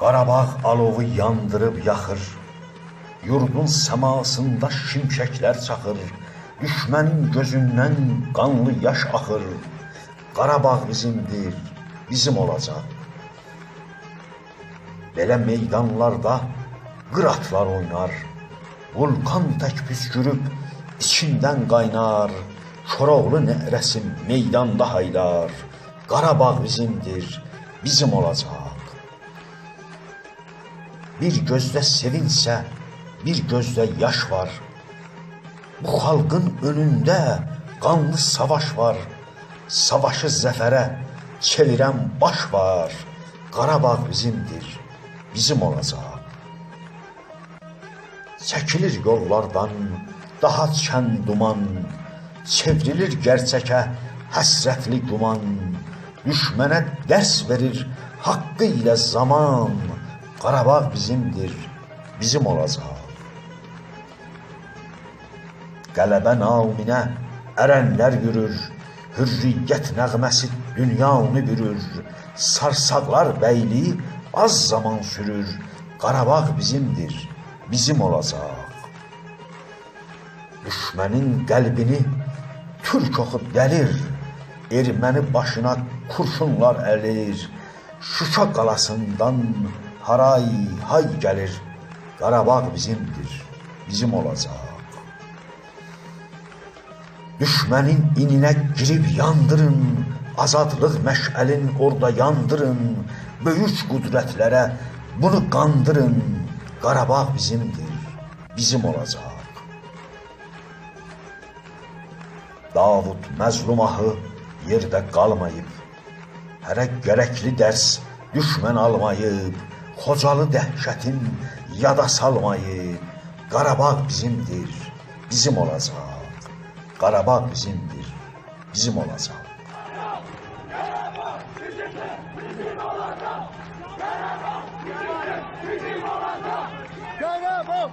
Qarabağ alovu yandırıb yaxır. Yurdun səmasında şimşəklər çaxır. Düşmənin gözündən qanlı yaş axır. Qarabağ bizimdir, bizim olacaq. Belə meydanlarda qıratlar oynar. Vulkan tək püskürüb içindən qaynar. Koroğlu nərəsi meydanda haydar. Qarabağ bizimdir, bizim olacaq. Bir gözdə sevinsə, bir gözdə yaş var. Bu xalqın önündə qanlı savaş var. Savaşı zəfərə çevirən baş var. Qarabağ bizimdir, bizim olacaq. Çəkilir yollardan daha çən duman, çevrilir gerçəkə həsrətli guman. Düşmənə dərs verir haqqı ilə zaman. Qarabağ bizimdir, bizim olacaq. Qələbə naminə ərənlər yürür, hürriyyət nəğməsi dünyanı bürür. Sarsaqlar bəyliyi az zaman sürür. Qarabağ bizimdir, bizim olacaq. Düşmənin qəlbini türk oxu dəlir. Erməni başına kurşunlar əlir. Şuşa qalasından haray hay gəlir. Qarabağ bizimdir, bizim olacaq. Düşmənin ininə girib yandırın, azadlıq məşəlin orada yandırın. Böyük qüdrətlərə bunu qandırın. Qarabağ bizimdir, bizim olacaq. Davud məzlum ahı yerdə qalmayıb. Hərə gərəkli dərs düşmən almayıb. Xocalı dəhşətin yada salmayıb. Qarabağ bizimdir, bizim olacaq. Qarabağ bizimdir, bizim olacaq. Karabağ!